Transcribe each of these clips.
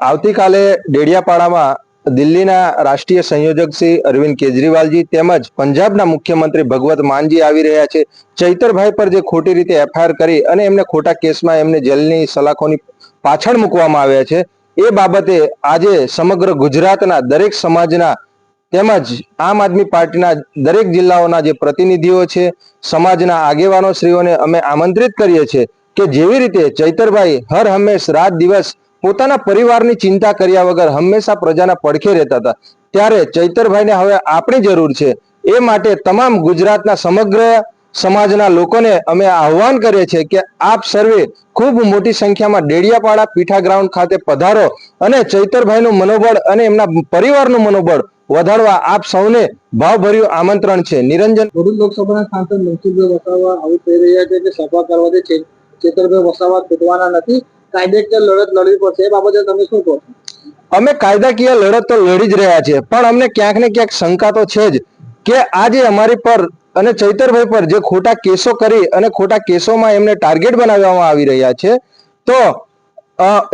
આવતીકાલે ડેડિયાપાડામાં દિલ્હીના રાષ્ટ્રીય સંયોજક શ્રી અરવિંદ કેજરીવાલજી તેમજ પંજાબના મુખ્યમંત્રી ભગવત માનજી આવી રહ્યા છે. ચૈતરભાઈ પર જે ખોટી રીતે એફઆઈઆર કરી અને એમને ખોટા કેસમાં એમને જેલની સલાખોની પાછળ મૂકવામાં આવ્યા છે, એ બાબતે આજે સમગ્ર ગુજરાતના દરેક સમાજના તેમજ આમ આદમી પાર્ટીના દરેક જિલ્લાઓના જે પ્રતિનિધિઓ છે, સમાજના આગેવાનો શ્રીઓને અમે આમંત્રિત કરીએ છીએ કે જેવી રીતે ચૈતરભાઈ હર હંમેશ રાત દિવસ પોતાના પરિવારની ચિંતા કર્યા વગર હંમેશા પ્રજાના પડખે રહેતા હતા. ત્યારે ચૈતરભાઈને હવે આપણી જરૂર છે. એ માટે તમામ ગુજરાતના સમગ્ર સમાજના લોકોને અમે આહવાન કરીએ છીએ કે આપ સર્વે ખૂબ મોટી સંખ્યામાં ડેડિયાપાડા પીઠા ગ્રાઉન્ડ ખાતે પધારો અને ચૈતરભાઈનું મનોબળ અને એમના પરિવારનું મનોબળ વધારવા આપ સૌને ભાવભર્યું આમંત્રણ છે. નિરંજન ભરૂચ લોકસભાના સાંસદ મનસુખભાઈ વસાવા આવું કહી રહ્યા છે કે સભા કરવાથી ચેતરભાઈ વસાવા તૂટવાના નથી. કાયદેસર લડત લડવી પડશે, એ બાબતે તમે શું કહો અમે કાયદાકીય લડત તો લડી જ રહ્યા છીએ, પણ અમને ક્યાંક ને ક્યાંક શંકા તો છે જ કે આજે અમારી પર અને ચૈતરભાઈ પર જે ખોટા કેસો કરી અને ખોટા કેસોમાં એમને ટાર્ગેટ બનાવવામાં આવી રહ્યા છે, તો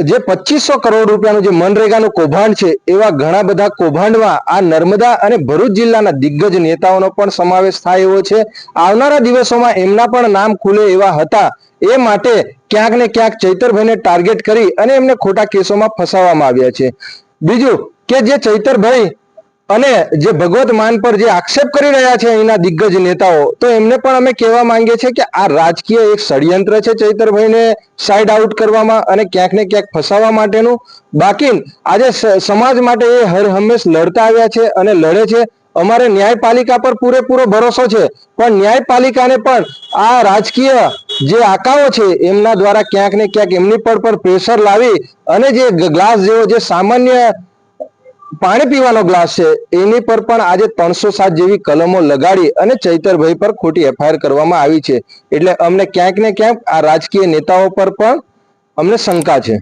જે પચીસો કરોડ રૂપિયાનું જે મનરેગાનું કૌભાંડ છે, એવા ઘણા બધા કૌભાંડમાં આ નર્મદા અને ભરૂચ જિલ્લાના દિગ્ગજ નેતાઓનો પણ સમાવેશ થાય એવો છે. આવનારા દિવસોમાં એમના પણ નામ ખુલે એવા હતા. એ માટે ક્યાંક ને ક્યાંક ચૈતરભાઈને ટાર્ગેટ કરી અને એમને ખોટા કેસોમાં ફસાવવામાં આવ્યા છે. બીજું કે જે ચૈતરભાઈ અને જે ભગવત માન પર જે આક્ષેપ કરી રહ્યા છે અહીંના દિગ્ગજ નેતાઓ, તો એમને પણ અમે કહેવા માંગીએ છીએ કે આ રાજકીય એક ષડયંત્ર છે ચૈતરભાઈને સાઈડ આઉટ કરવામાં અને ક્યાંક ને ક્યાંક ફસાવવા માટેનું. બાકી આજે સમાજ માટે એ હર હંમેશ લડતા આવ્યા છે અને લડે છે. અમારે ન્યાયપાલિકા પર પૂરેપૂરો ભરોસો છે. પણ ન્યાયપાલિકાને પણ આ રાજકીય જે આકાઓ છે એમના દ્વારા ક્યાંક ને ક્યાંક એમની પર પ્રેશર લાવી અને જે ગ્લાસ જેવો જે સામાન્ય પાણી પીવાનો ગ્લાસ છે, એની પર પણ આજે ત્રણસો સાત જેવી કલમો લગાડી અને ચૈતરભાઈ પર ખોટી એફઆઈઆર કરવામાં આવી છે. એટલે અમને ક્યાંક ને ક્યાંક આ રાજકીય નેતાઓ પર પણ અમને શંકા છે.